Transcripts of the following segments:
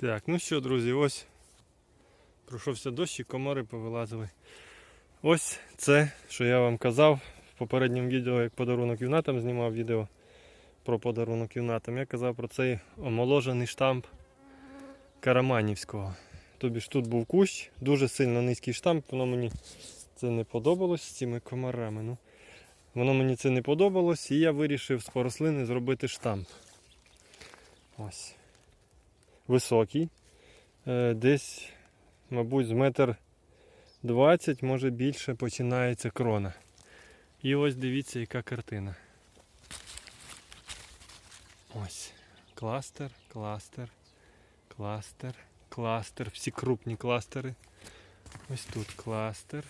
Так, ну що, друзі, ось пройшовся дощ і комари повилазили. Ось це, що я вам казав в попередньому відео, як подарунок юнатам знімав відео про подарунок юнатам. Я казав про цей омоложений штамп Караманівського. Тобі ж тут був кущ, дуже сильно низький штамп, воно мені це не подобалось з цими комарами. Ну, воно мені це не подобалось, і я вирішив з порослини зробити штамп. Ось. Високий. Е, Десь, мабуть, з метр 20, може більше починається крона. І ось дивіться, яка картина. Ось. Кластер, кластер, кластер, кластер. Всі крупні кластери. Ось тут кластер,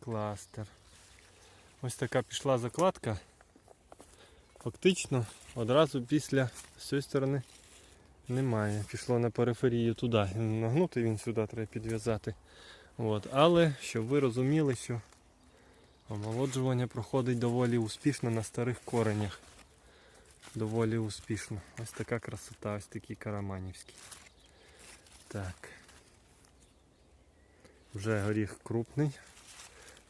кластер. Ось така пішла закладка. Фактично одразу після з цієї сторони немає. Пішло на периферію туди. Нагнути він сюди треба підв'язати. От. Але щоб ви розуміли, що омолоджування проходить доволі успішно на старих коренях. Доволі успішно. Ось така красота, ось такий караманівський. Так. Вже горіх крупний.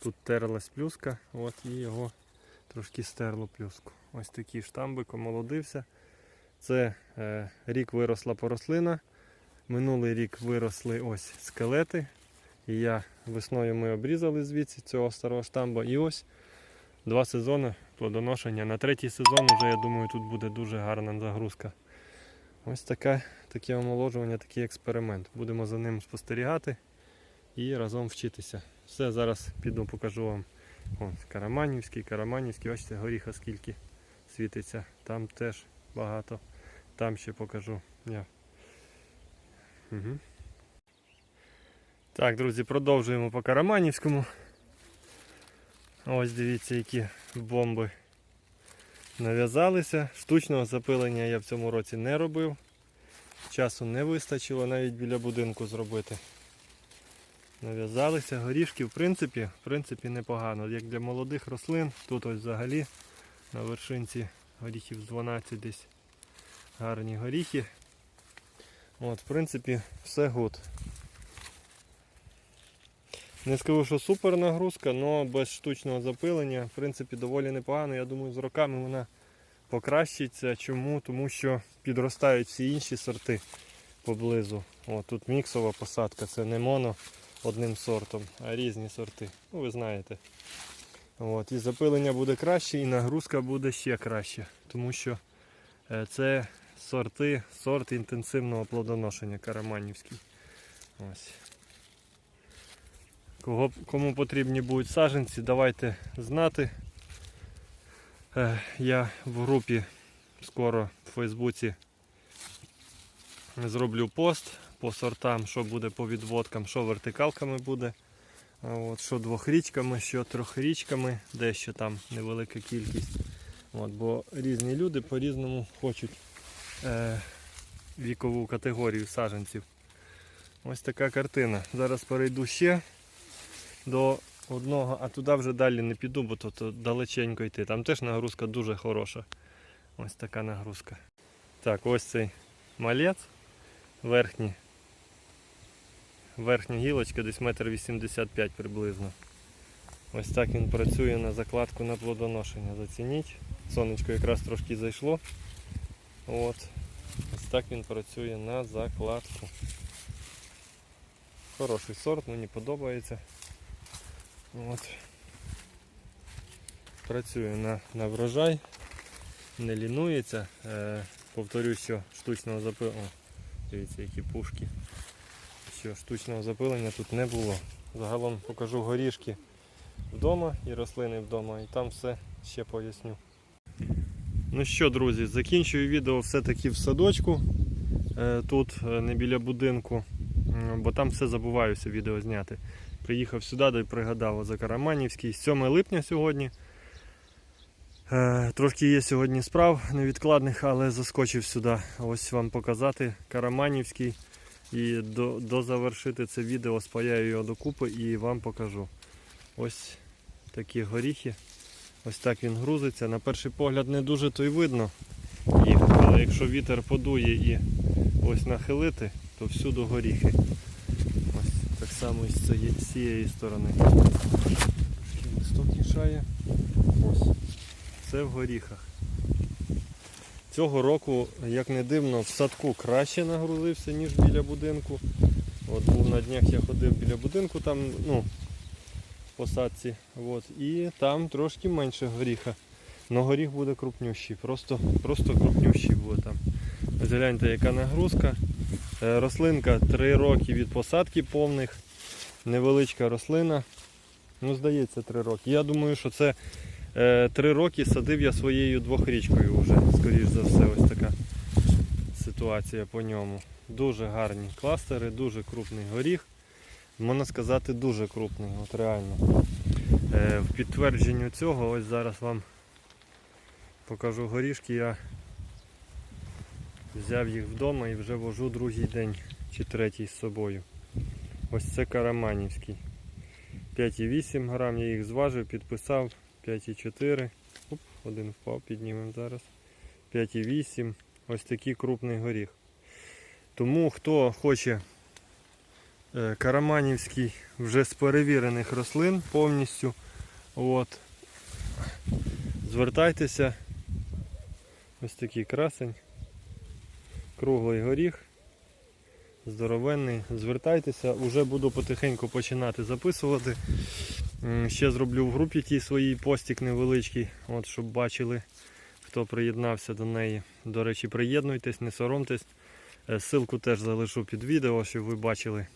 Тут терлась плюска, от і його трошки стерло плюску. Ось такий штамбик омолодився. Це е, рік виросла порослина. Минулий рік виросли ось скелети. І я весною ми обрізали звідси цього старого штамба. І ось два сезони плодоношення. На третій сезон вже, я думаю, тут буде дуже гарна загрузка. Ось таке, таке омоложування, такий експеримент. Будемо за ним спостерігати і разом вчитися. Все, зараз піду покажу вам. О, Караманівський, Караманівський, бачите, горіха скільки світиться. Там теж багато. Там ще покажу. Я. Угу. Так, друзі, продовжуємо по Караманівському. Ось дивіться, які бомби нав'язалися. Штучного запилення я в цьому році не робив. Часу не вистачило навіть біля будинку зробити. Нав'язалися горішки, в принципі, в принципі непогано. Як для молодих рослин, тут ось взагалі на вершинці горіхів з 12 десь гарні горіхи. От, В принципі, все гуд. Не скажу, що супер нагрузка, але без штучного запилення, в принципі, доволі непогано. Я думаю, з роками вона покращиться. Чому? Тому що підростають всі інші сорти поблизу. О, тут міксова посадка, це не моно одним сортом, а різні сорти. Ну, ви знаєте. От, і запилення буде краще, і нагрузка буде ще краще, тому що е, це сорти, сорт інтенсивного плодоношення караманівський. Ось. Кого, кому потрібні будуть саджанці, давайте знати. Е, я в групі скоро в Фейсбуці зроблю пост по сортам, що буде по відводкам, що вертикалками буде. От, що двохрічками, що трьохрічками, дещо там невелика кількість. От, бо різні люди по-різному хочуть е, вікову категорію саджанців. Ось така картина. Зараз перейду ще до одного, а туди вже далі не піду, бо тут далеченько йти. Там теж нагрузка дуже хороша. Ось така нагрузка. Так, ось цей малець верхній. Верхня гілочка десь метр вісімдесят п'ять приблизно. Ось так він працює на закладку на плодоношення. Зацініть. Сонечко якраз трошки зайшло. От. Ось так він працює на закладку. Хороший сорт, мені подобається. От. Працює на, на врожай, не лінується. Е, повторюю, що штучного запилення. Дивіться, які пушки. Що штучного запилення тут не було. Загалом покажу горішки вдома і рослини вдома, і там все ще поясню. Ну що, друзі, закінчую відео все-таки в садочку. Е, Тут е, не біля будинку, бо там все забуваюся відео зняти. Приїхав сюди, де пригадав за Караманівський. 7 липня сьогодні. Е, Трошки є сьогодні справ невідкладних, але заскочив сюди. Ось вам показати Караманівський. І до, дозавершити це відео спаяю його докупи і вам покажу. Ось такі горіхи. Ось так він грузиться. На перший погляд не дуже то й видно їх, але якщо вітер подує і ось нахилити, то всюди горіхи. Ось так само і з цієї, сторони. Трошки листок мішає. Ось. Це в горіхах. Цього року, як не дивно, в садку краще нагрузився, ніж біля будинку. От був на днях я ходив біля будинку, там, ну, посадці. От, і там трошки менше горіха. Но горіх буде крупнющий, просто, просто крупнющий буде там. Ось гляньте, яка нагрузка. Е, Рослинка 3 роки від посадки повних. Невеличка рослина. Ну, здається, 3 роки. Я думаю, що це 3 роки садив я своєю двохрічкою вже, скоріш за все, ось така ситуація по ньому. Дуже гарні кластери, дуже крупний горіх. Можна сказати, дуже крупний, от реально. Е, В підтвердженню цього, ось зараз вам покажу горішки. Я взяв їх вдома і вже вожу другий день чи третій з собою. Ось це Караманівський. 5,8 грам, я їх зважив, підписав 5,4. Оп, один впав, піднімемо зараз. 5,8. Ось такий крупний горіх. Тому хто хоче Караманівський вже з перевірених рослин повністю, от, звертайтеся. Ось такий красень. Круглий горіх. Здоровенний. Звертайтеся, уже буду потихеньку починати записувати. Ще зроблю в групі тій своїй постік невеличкий, от, щоб бачили, хто приєднався до неї. До речі, приєднуйтесь, не соромтесь. Е, Ссылку теж залишу під відео, щоб ви бачили.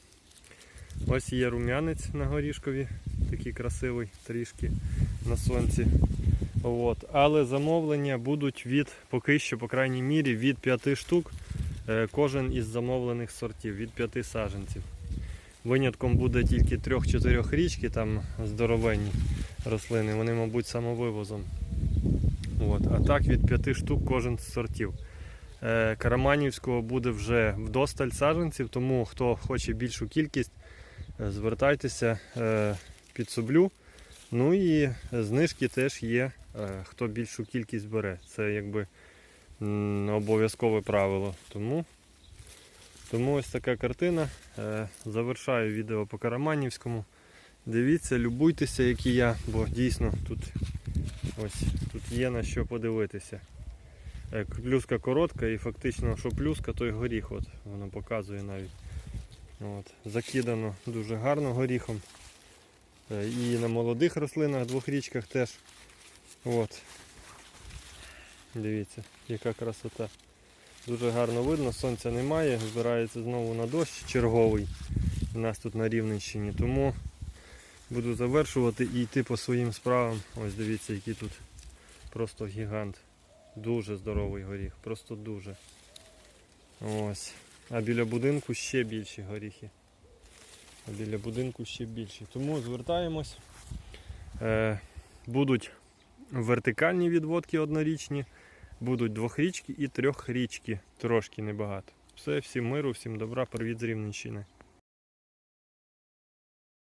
Ось є рум'янець на горішкові, такий красивий трішки на сонці. От. Але замовлення будуть від, поки що, по крайній мірі, від 5 штук. е, Кожен із замовлених сортів, від 5 саджанців. Винятком буде тільки 3-4 річки, там здоровенні рослини, вони, мабуть, самовивозом. От. А так від 5 штук кожен з сортів. Е, Караманівського буде вже вдосталь саджанців, тому хто хоче більшу кількість, звертайтеся, е, підсоблю. Ну і знижки теж є, е, хто більшу кількість бере. Це якби обов'язкове правило. Тому, тому ось така картина. Е, Завершаю відео по Караманівському. Дивіться, любуйтеся, як я, бо дійсно тут, ось, тут є на що подивитися. Е, Плюска коротка і фактично, що плюска, то й горіх. От, воно показує навіть. От, закидано дуже гарно горіхом. Е, І на молодих рослинах, двохрічках теж. От. Дивіться, яка красота. Дуже гарно видно, сонця немає, збирається знову на дощ черговий у нас тут на Рівненщині. Тому буду завершувати і йти по своїм справам. Ось дивіться, який тут просто гігант. Дуже здоровий горіх, просто дуже. Ось. А біля будинку ще більші горіхи. А біля будинку ще більші. Тому звертаємось. Е, будуть вертикальні відводки однорічні, будуть двохрічки і трьохрічки, трошки небагато. Все, всім миру, всім добра, привіт з Рівненщини.